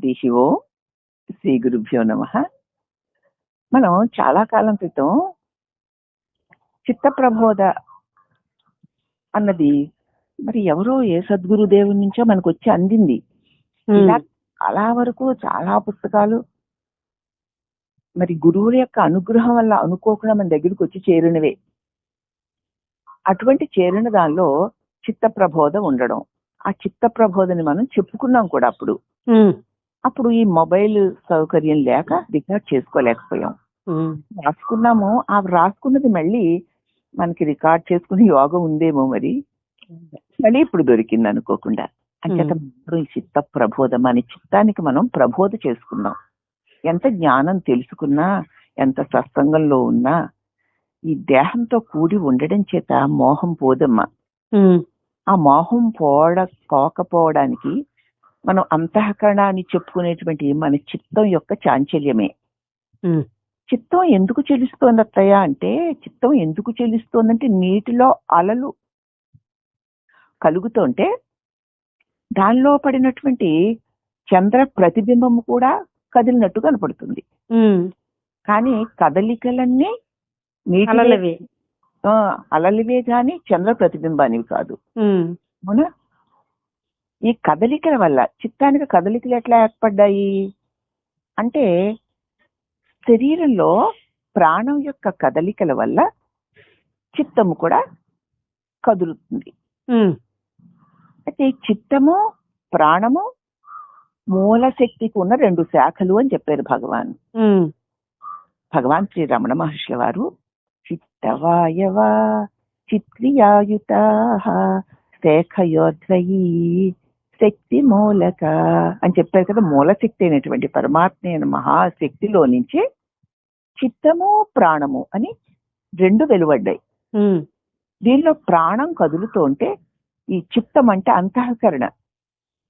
హరి ఓం శ్రీ గురుభ్యో నమ. మనం చాలా కాలం క్రితం చిత్త ప్రబోధ అన్నది మరి ఎవరో ఏ సద్గురుదేవుని నుంచో మనకు వచ్చి అందింది. ఇలా చాలా వరకు చాలా పుస్తకాలు మరి గురువుల యొక్క అనుగ్రహం వల్ల అనుకోకుండా మన దగ్గరికి వచ్చి చేరినవే. అటువంటి చేరిన దానిలో చిత్త ప్రబోధ ఉండడం. ఆ చిత్త ప్రబోధని మనం చెప్పుకున్నాం కూడా అప్పుడు. అప్పుడు ఈ మొబైల్ సౌకర్యం లేక రికార్డ్ చేసుకోలేకపోయాం. రాసుకున్నాము. ఆ రాసుకున్నది మళ్ళీ మనకి రికార్డ్ చేసుకునే యోగం ఉందేమో మరి. మళ్ళీ ఇప్పుడు దొరికింది అనుకోకుండా. అంచేత ఈ చిత్త ప్రబోధ మన చిత్తానికి మనం ప్రబోధ చేసుకున్నాం. ఎంత జ్ఞానం తెలుసుకున్నా ఎంత సత్సంగంలో ఉన్నా ఈ దేహంతో కూడి ఉండడం చేత మోహం పోదమ్మా. ఆ మోహం పోడ పోకపోవడానికి మనం అంతఃకరణ అని చెప్పుకునేటువంటి మన చిత్తం యొక్క చాంచల్యమే. చిత్తం ఎందుకు చెల్లిస్తోంది అత్తయ్య అంటే చిత్తం ఎందుకు చెల్లిస్తోందంటే నీటిలో అలలు కలుగుతుంటే దానిలో పడినటువంటి చంద్ర ప్రతిబింబం కూడా కదిలినట్టు కనపడుతుంది. కానీ కదలికలన్నీ నీటి అలలవి. గాని చంద్ర ప్రతిబింబానివి కాదు. అవునా? ఈ కదలికల వల్ల చిత్తానికి కదలికలు ఎట్లా ఏర్పడ్డాయి? అంటే శరీరంలో ప్రాణం యొక్క కదలికల వల్ల చిత్తము కూడా కదులుతుంది. అయితే ఈ చిత్తము ప్రాణము మూల శక్తికి ఉన్న రెండు శాఖలు అని చెప్పారు భగవాన్. భగవాన్ శ్రీ రమణ మహర్షుల వారు చిత్తవాయవ చిత్రియాయుత శేఖయోద్వయీ శక్తి మూలక అని చెప్పారు కదా మూలశక్తి అయినటువంటి పరమాత్మ అయిన మహాశక్తిలో నుంచి చిత్తము ప్రాణము అని రెండు వెలువడ్డాయి. దీనిలో ప్రాణం కదులుతూ ఉంటే ఈ చిత్తం అంటే అంతఃకరణ.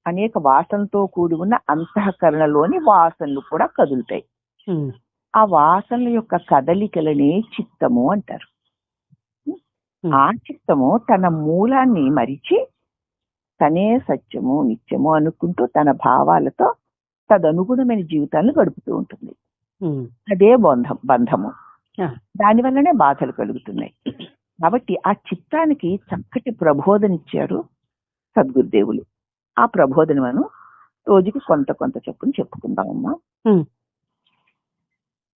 అనేక వాసనతో కూడి ఉన్న అంతఃకరణలోని వాసనలు కూడా కదులుతాయి. ఆ వాసనల యొక్క కదలికలనే చిత్తము అంటారు. ఆ చిత్తము తన మూలాన్ని మరిచి తనే సత్యము నిత్యము అనుకుంటూ తన భావాలతో తదనుగుణమైన జీవితాలను గడుపుతూ ఉంటుంది. అదే బంధం బంధము. దాని వల్లనే బాధలు కలుగుతున్నాయి. కాబట్టి ఆ చిత్తానికి చక్కటి ప్రబోధనిచ్చారు సద్గురుదేవులు. ఆ ప్రబోధన మనం రోజుకి కొంత కొంత చెప్పుని చెప్పుకుందామమ్మా.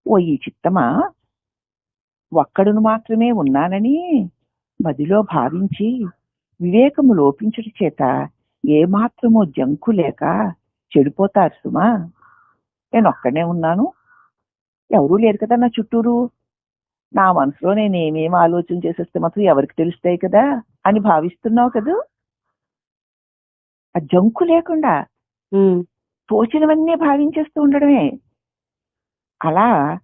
ఓ ఈ చిత్తమా? ఒక్కడును మాత్రమే ఉన్నానని మదిలో భావించి వివేకము లోపించుట చేత ఏమాత్రమో జంకు లేక చెడిపోతారు సుమా. నేను ఒక్కడే ఉన్నాను. ఎవరూ లేరు కదా నా చుట్టూరు. నా మనసులో నేను ఏమేం ఆలోచన చేసేస్తే మాత్రం ఎవరికి తెలుస్తాయి కదా అని భావిస్తున్నావు కదా? ఆ జంకు లేకుండా తోచినవన్నీ భావించేస్తూ ఉండడమే. అలా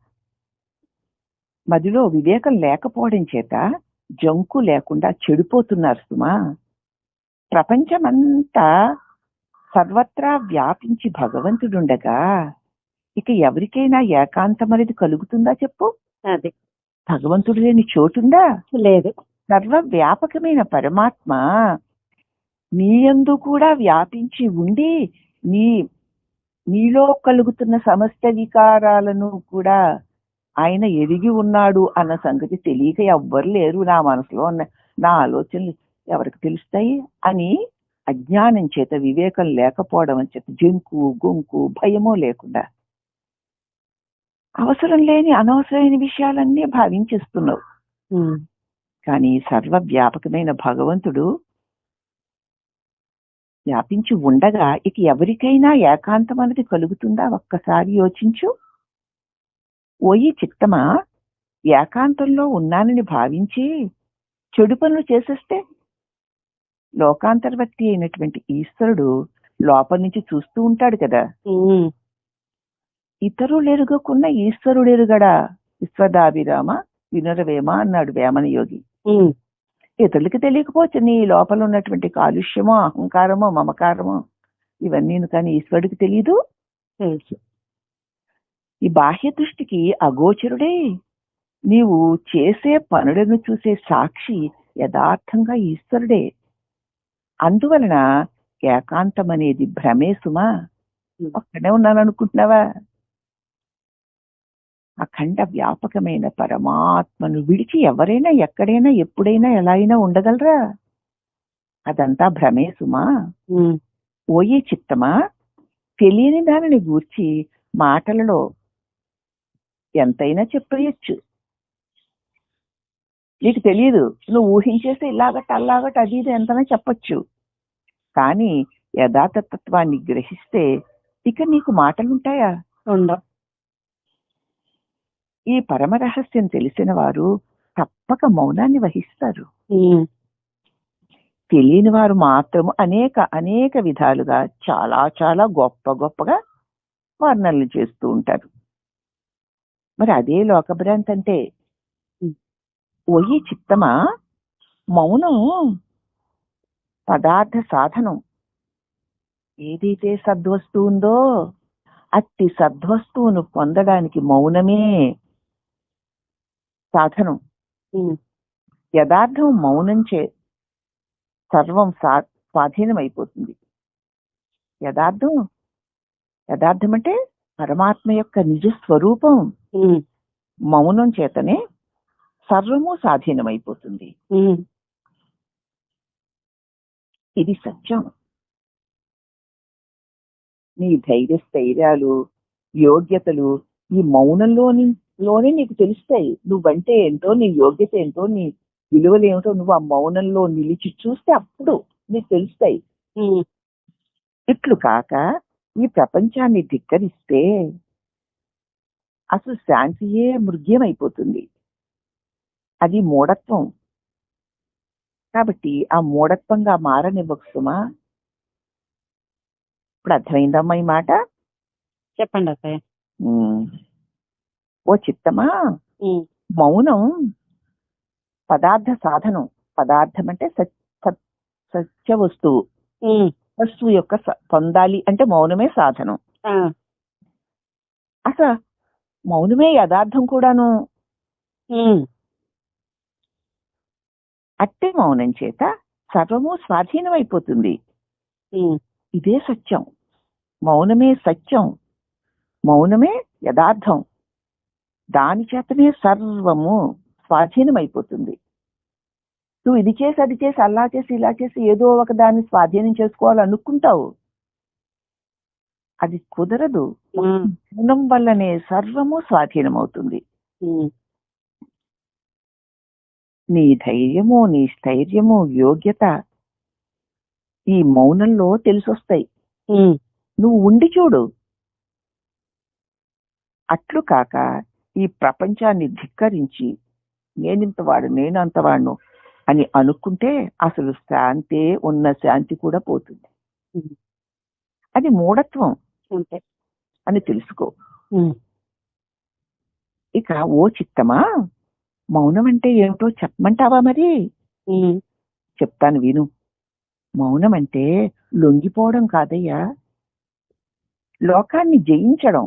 మదిలో వివేకం లేకపోవడం చేత జంకు లేకుండా చెడిపోతున్నారు సుమా. ప్రపంచమంతా సర్వత్రా వ్యాపించి భగవంతుడుండగా ఇక ఎవరికైనా ఏకాంతం అనేది కలుగుతుందా చెప్పు? అది. భగవంతుడు లేని చోటుందా? లేదు. సర్వవ్యాపకమైన పరమాత్మ నీయందు కూడా వ్యాపించి ఉండి నీ నీలో కలుగుతున్న సమస్త వికారాలను కూడా ఆయన ఎరిగి ఉన్నాడు అన్న సంగతి తెలియక ఎవ్వరు లేరు నా మనసులో ఉన్న నా ఆలోచనలు ఎవరికి తెలుస్తాయి అని అజ్ఞానం చేత వివేకం లేకపోవడం అని చేత జంకు గొంకు భయమో లేకుండా. అవసరం లేని అనవసరమైన విషయాలన్నీ భావించేస్తున్నావు. కానీ సర్వవ్యాపకమైన భగవంతుడు వ్యాపించి ఉండగా ఇక ఎవరికైనా ఏకాంతం అనేది కలుగుతుందా? ఒక్కసారి యోచించు. ఓయి చిత్తమా? ఏకాంతంలో ఉన్నానని భావించి చెడు పనులు చేసేస్తే? లోకాంతర్వర్తి అయినటువంటి ఈశ్వరుడు లోపల నుంచి చూస్తూ ఉంటాడు కదా. ఇతరులు ఎరుగకున్న ఈశ్వరుడు ఎరుగడా విశ్వదాభిరామ వినురవేమ అన్నాడు వేమన యోగి. ఇతరులకి తెలియకపోవచ్చు నీ లోపల ఉన్నటువంటి కాలుష్యమో అహంకారమో మమకారమో ఇవన్నీ కానీ ఈశ్వరుడికి తెలియదు తెలుసు. ఈ బాహ్య దృష్టికి అగోచరుడే. నీవు చేసే పనులను చూసే సాక్షి యథార్థంగా ఈశ్వరుడే. అందువలన ఏకాంతం అనేది భ్రమే సుమా. ఒక్కడే ఉన్నాను అనుకుంటున్నావా అఖండ వ్యాపకమైన పరమాత్మను విడిచి ఎవరైనా ఎక్కడైనా ఎప్పుడైనా ఎలా అయినా ఉండగలరా? అదంతా భ్రమే సుమా. ఓయే చిత్తమా? తెలియని దానిని గూర్చి మాటలలో ఎంతైనా చెప్పేయచ్చు. నీకు తెలియదు నువ్వు ఊహించేస్తే ఇలాగట అలాగట అది ఇది ఎంతైనా చెప్పొచ్చు. కానీ యథాతత్వాన్ని గ్రహిస్తే ఇక నీకు మాటలుంటాయా? ఉండవు ఈ పరమ రహస్యం తెలిసిన వారు తప్పక మౌనాన్ని వహిస్తారు. తెలియని వారు మాత్రం అనేక అనేక విధాలుగా చాలా చాలా గొప్ప గొప్పగా వర్ణనలు చేస్తూ ఉంటారు. మరి అదే లోకభ్రాంతి అంటే. ఓయి చిత్తమా? మౌనం పదార్థ సాధనం. ఏదైతే సద్వస్తువు ఉందో అట్టి సద్వస్తువును పొందడానికి మౌనమే సాధనం. యథార్థం మౌనం చే సర్వం సా స్వాధీనమైపోతుంది. యథార్థం యథార్థం అంటే పరమాత్మ యొక్క నిజ స్వరూపం మౌనం చేతనే సర్వము స్వాధీనమైపోతుంది ఇది సత్యం. నీ ధైర్య స్థైర్యాలు యోగ్యతలు ఈ మౌనంలోని లోనే నీకు తెలుస్తాయి. నువ్వంటే ఏంటో నీ యోగ్యత ఏంటో నీ విలువలు ఏమిటో నువ్వు ఆ మౌనంలో నిలిచి చూస్తే అప్పుడు నీకు తెలుస్తాయి. ఇట్లు కాక ఈ ప్రపంచాన్ని ధిక్కరిస్తే అసలు శాంతియే మృగ్యమైపోతుంది. అది మూఢత్వం. కాబట్టి ఆ మూఢత్వంగా మారనివ్వకు సుమా. ఇప్పుడు అర్థమైందమ్మా ఈ మాట? చెప్పండి ఉమ్. ఓ చిత్తమా? మౌనం. పదార్థ సాధనం. పదార్థం అంటే సత్- సత్- సత్య వస్తువు. వస్తువు యొక్క పొందాలి అంటే మౌనమే సాధనం. అసలు మౌనమే యథార్థం కూడాను. అట్టే మౌనం చేత సర్వము స్వాధీనమైపోతుంది. ఉమ్, ఇదే సత్యం. మౌనమే సత్యం. మౌనమే యథార్థం. దాని చేతనే సర్వము స్వాధీనమైపోతుంది. నువ్వు ఇది చేసి అది చేసి అలా చేసి ఇలా చేసి ఏదో ఒక దాన్ని స్వాధీనం చేసుకోవాలనుకుంటావు. అది కుదరదు. మౌనం వల్లనే సర్వము స్వాధీనమవుతుంది. నీ ధైర్యము నీ స్థైర్యము యోగ్యత ఈ మౌనంలో తెలిసొస్తాయి. నువ్వు ఉండి చూడు. అట్లు కాక ఈ ప్రపంచాన్ని ధిక్కరించి నేనింతవాడు నేనంతవాడు అని అనుకుంటే అసలు శాంతే ఉన్న శాంతి కూడా పోతుంది. అది మూఢత్వం. అంతే అని తెలుసుకో. ఇక ఓ చిత్తమా? మౌనం అంటే ఏమిటో చెప్పమంటావా మరి? చెప్తాను విను. మౌనం అంటే లొంగిపోవడం కాదయ్యా. లోకాన్ని జయించడం.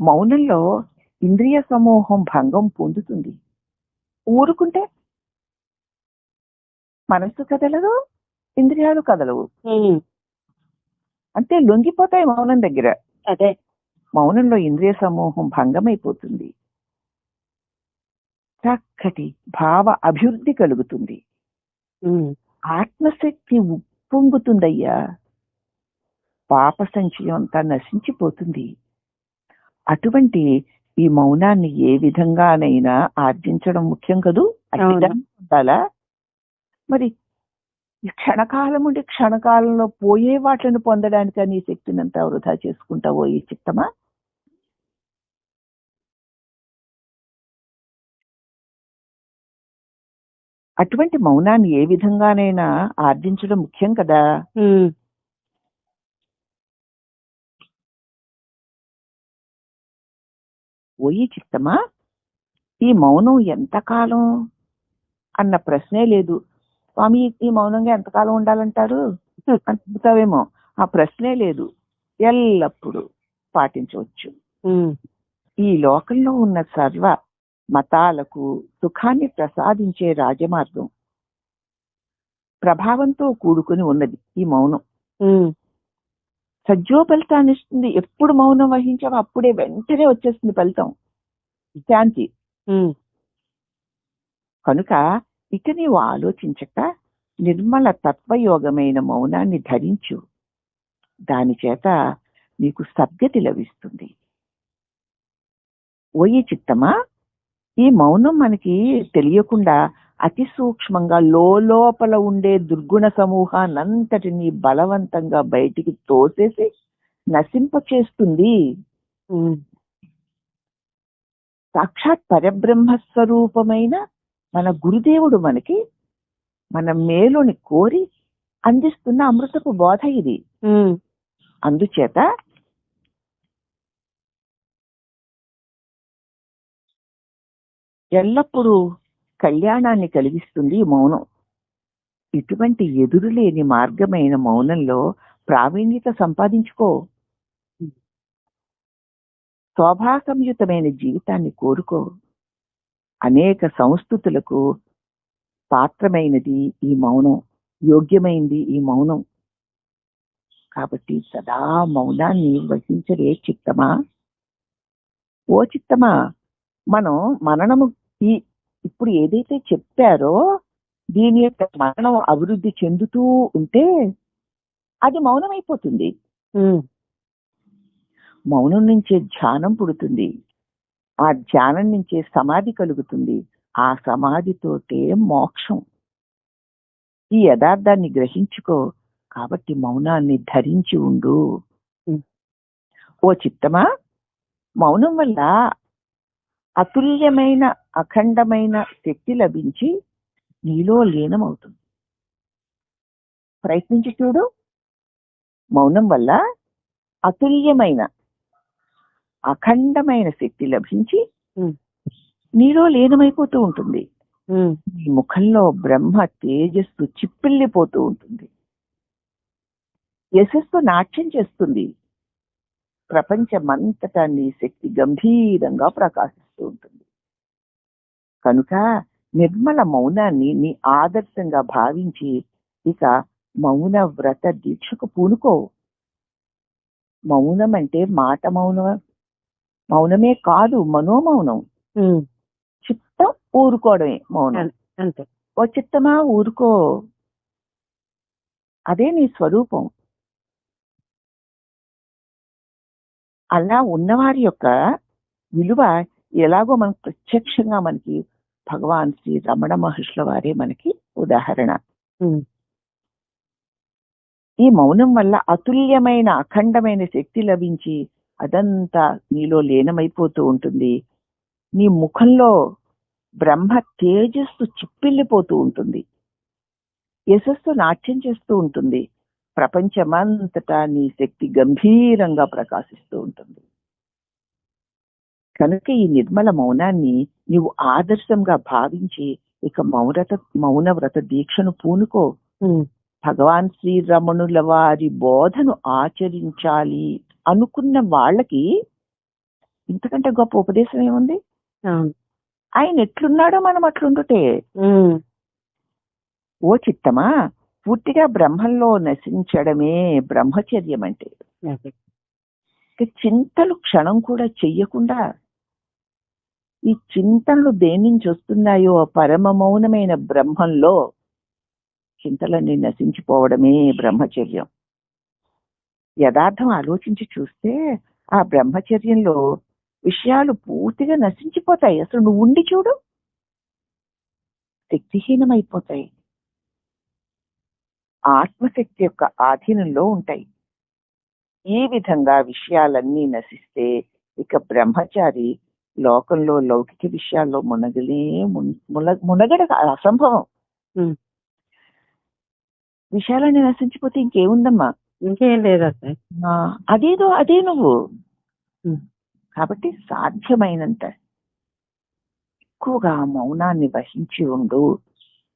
మౌనంలో ఇంద్రియ సమూహం భంగం పొందుతుంది. ఊరుకుంటే మనస్సు కదలదు ఇంద్రియాలు కదలవు. అంతే లొంగిపోతాయి మౌనం దగ్గర. అదే. మౌనంలో ఇంద్రియ సమూహం భంగమైపోతుంది. చక్కటి భావ అభివృద్ధి కలుగుతుంది. ఆత్మశక్తి ఉప్పొంగుతుందయ్యా. పాప సంచయం అంతా నశించిపోతుంది. అటువంటి ఈ మౌనాన్ని ఏ విధంగానైనా ఆర్జించడం ముఖ్యం కదూ? ఉండాలా మరి ఈ క్షణకాలం ఉండి క్షణకాలంలో పోయే వాటిని పొందడానికి నీ శక్తిని అంతా వృధా చేసుకుంటావో ఈ చిత్తమా? అటువంటి మౌనాన్ని ఏ విధంగానైనా ఆర్జించడం ముఖ్యం కదా. ఓయి చిత్తమా? ఈ మౌనం ఎంతకాలం? అన్న ప్రశ్నే లేదు. స్వామి ఈ మౌనంగా ఎంతకాలం ఉండాలంటారు? అడుగుతావేమో ఆ ప్రశ్నే లేదు. ఎల్లప్పుడూ పాటించవచ్చు. ఈ లోకంలో ఉన్న సర్వ మతాలకు సుఖాన్ని ప్రసాదించే రాజమార్గం ప్రభావంతో కూడుకుని ఉన్నది ఈ మౌనం. సజ్జో ఫలితాన్ని ఇస్తుంది. ఎప్పుడు మౌనం వహించావో అప్పుడే వెంటనే వచ్చేస్తుంది ఫలితం. శాంతి. కనుక ఇక నీవు ఆలోచించక నిర్మల తత్వయోగమైన మౌనాన్ని ధరించు. దాని చేత నీకు సద్గతి లభిస్తుంది. ఓయి చిత్తమా? ఈ మౌనం మనకి తెలియకుండా అతి సూక్ష్మంగా లోపల ఉండే దుర్గుణ సమూహాన్నంతటిని బలవంతంగా బయటికి తోసేసి నశింపచేస్తుంది. సాక్షాత్ పరబ్రహ్మ స్వరూపమైన మన గురుదేవుడు మనకి మన మేలుని కోరి అందిస్తున్న అమృతపు బోధ ఇది. అందుచేత ఎల్లప్పుడూ కళ్యాణాన్ని కలిగిస్తుంది మౌనం. ఇటువంటి ఎదురులేని మార్గమైన మౌనంలో ప్రావీణ్యత సంపాదించుకో. శోభాసంయుతమైన జీవితాన్ని కోరుకో. అనేక సంస్కృతులకు పాత్రమైనది ఈ మౌనం యోగ్యమైంది ఈ మౌనం. కాబట్టి సదా మౌనాన్ని వహించలే చిత్తమా? ఓ చిత్తమా? మనం మననము ఈ ఇప్పుడు ఏదైతే చెప్పారో దీని యొక్క మరణం అభివృద్ధి చెందుతూ ఉంటే అది మౌనమైపోతుంది. ఉమ్, మౌనం నుంచే ధ్యానం పుడుతుంది. ఆ ధ్యానం నుంచే సమాధి కలుగుతుంది. ఆ సమాధితోటే మోక్షం. ఈ యథార్థాన్ని గ్రహించుకో కాబట్టి మౌనాన్ని ధరించి ఉండు. ఓ చిత్తమా? మౌనం వల్ల అతుల్యమైన అఖండమైన శక్తి లభించి నీలో లీనమవుతుంది. ప్రయత్నించి చూడు. మౌనం వల్ల అతుల్యమైన అఖండమైన శక్తి లభించి. నీలో లీనమైపోతూ ఉంటుంది. నీ ముఖంలో బ్రహ్మ తేజస్సు చిప్పిల్లిపోతూ ఉంటుంది. యశస్సు నాట్యం చేస్తుంది. ప్రపంచమంతటా నీ శక్తి గంభీరంగా ప్రకాశిస్తూ ఉంటుంది. కనుక నిర్మల మౌనాన్ని నీ ఆదర్శంగా భావించి ఇక మౌన వ్రత దీక్షకు పూనుకో. మౌనం అంటే మాట మౌనం మౌనమే కాదు మనోమౌనం. చిత్తం ఊరుకోవడమే మౌనం. అంతే. ఓ చిత్తమా ఊరుకో. అదే నీ స్వరూపం. అలా ఉన్నవారి యొక్క విలువ ఎలాగో మనకు ప్రత్యక్షంగా మనకి భగవాన్ శ్రీ రమణ మహర్షుల వారే మనకి ఉదాహరణ. ఈ మౌనం వల్ల అతుల్యమైన అఖండమైన శక్తి లభించి అదంతా నీలో లీనమైపోతూ ఉంటుంది. నీ ముఖంలో బ్రహ్మ తేజస్సు చిప్పిల్లిపోతూ ఉంటుంది. యశస్సు నాట్యం చేస్తూ ఉంటుంది. ప్రపంచమంతటా నీ శక్తి గంభీరంగా ప్రకాశిస్తూ ఉంటుంది. కనుక ఈ నిర్మల మౌనాన్ని నీవు ఆదర్శంగా భావించి ఇక మౌనత మౌన వ్రత దీక్షను పూనుకో. భగవాన్ శ్రీరమణుల వారి బోధను ఆచరించాలి. అనుకున్న వాళ్ళకి ఇంతకంటే గొప్ప ఉపదేశం ఏముంది? ఆయన ఎట్లున్నాడో మనం అట్లుండుటే. ఓ చిత్తమా? పూర్తిగా బ్రహ్మంలో నశించడమే బ్రహ్మచర్యం అంటే. చింతలు క్షణం కూడా చెయ్యకుండా ఈ చింతనలు దేని నుంచి వస్తున్నాయో పరమ మౌనమైన బ్రహ్మంలో చింతలన్నీ నశించిపోవడమే బ్రహ్మచర్యం. యథార్థం ఆలోచించి చూస్తే ఆ బ్రహ్మచర్యంలో విషయాలు పూర్తిగా నశించిపోతాయి. అసలు నువ్వు ఉండి చూడు. శక్తిహీనమైపోతాయి. ఆత్మశక్తి యొక్క ఆధీనంలో ఉంటాయి. ఈ విధంగా విషయాలన్నీ నశిస్తే ఇక బ్రహ్మచారి లోకంలో లౌకిక విషయాల్లో మునగలే మునగడ అసంభవం. విషయాలన్నీ నశించిపోతే ఇంకేముందమ్మా? ఇంకేం లేదు అదేదో అదే నువ్వు. కాబట్టి సాధ్యమైనంత ఎక్కువగా మౌనాన్ని వహించి ఉండు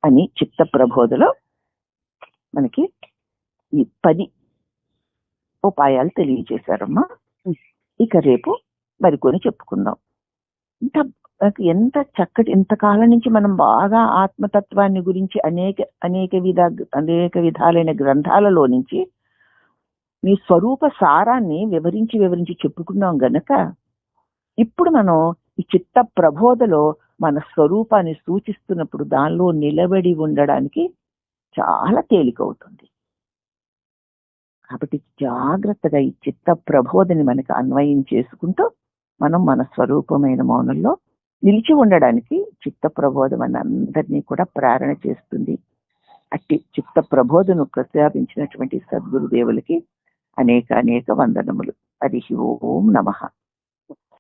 అని చిత్త ప్రబోధలో మనకి ఈ పది ఉపాయాలు తెలియజేశారమ్మా. ఇక రేపు మరికొని చెప్పుకుందాం ఇంత మనకి ఎంత చక్కటి ఇంతకాలం నుంచి మనం బాగా ఆత్మతత్వాన్ని గురించి అనేక అనేక విధ అనేక విధాలైన గ్రంథాలలో నుంచి నీ స్వరూప సారాన్ని వివరించి వివరించి చెప్పుకున్నాం గనక ఇప్పుడు మనం ఈ చిత్త ప్రబోధలో మన స్వరూపాన్ని సూచిస్తున్నప్పుడు దానిలో నిలబడి ఉండడానికి చాలా తేలికవుతుంది కాబట్టి జాగ్రత్తగా ఈ చిత్త ప్రబోధని మనకు అన్వయం చేసుకుంటూ మనం మన స్వరూపమైన మౌనంలో నిలిచి ఉండడానికి చిత్త ప్రబోధ మనందరినీ కూడా ప్రేరణ చేస్తుంది. అట్టి చిత్త ప్రబోధను ప్రస్తావించినటువంటి సద్గురుదేవులకి అనేక అనేక వందనములు. హరి ఓం నమః.